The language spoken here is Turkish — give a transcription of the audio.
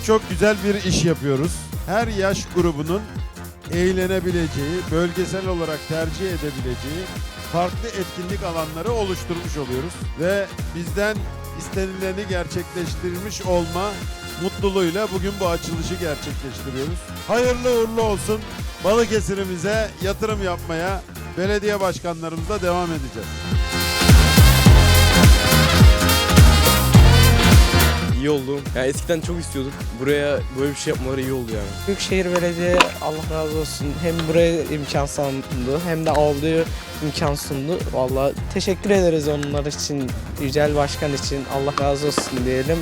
çok güzel bir iş yapıyoruz. Her yaş grubunun eğlenebileceği, bölgesel olarak tercih edebileceği farklı etkinlik alanları oluşturmuş oluyoruz. Ve bizden istenileni gerçekleştirmiş olma mutluluğuyla bugün bu açılışı gerçekleştiriyoruz. Hayırlı uğurlu olsun. Balıkesir'imize yatırım yapmaya belediye başkanlarımızla devam edeceğiz. İyi oldu. Yani eskiden çok istiyorduk. Buraya böyle bir şey yapmaları iyi oldu yani. Büyükşehir Belediye Allah razı olsun hem buraya imkan sundu hem de aldığı imkan sundu. Vallahi teşekkür ederiz onlar için, Yücel Başkan için Allah razı olsun diyelim.